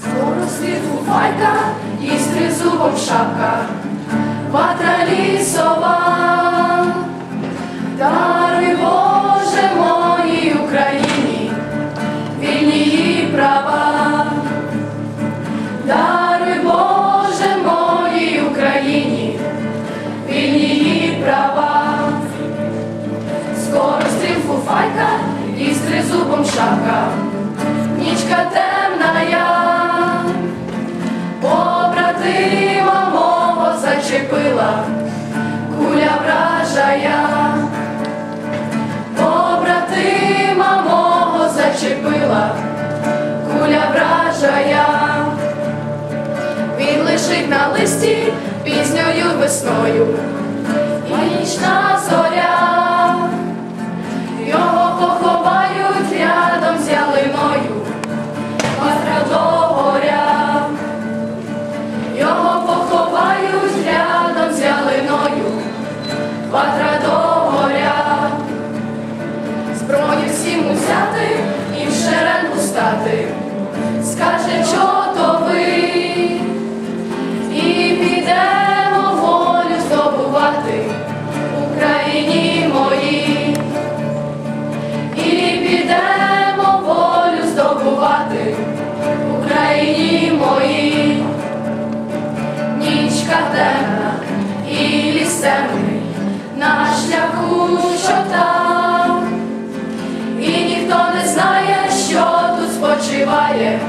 Скоро світу файка і з тризубом шапка, ватра. Тризубом шапка, нічка темна я, побратима мого зачепила, куля вражая, побратима мого зачепила, куля вражая, він лежить на листі пізньою весною, і нічна Ватра до горя. Зброю всім узяти і в шеренгу стати, скаже, що то ви, і підемо волю здобувати в Україні моїй. І підемо волю здобувати Україні моїй. Нічка темна і ліс темний на шляху, що там, і ніхто не знає, що тут спочиває,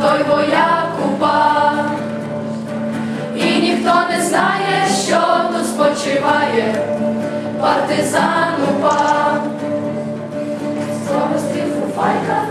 той вояк упав, і ніхто не знає, що тут спочиває, партизан упав. Скоро стріл файка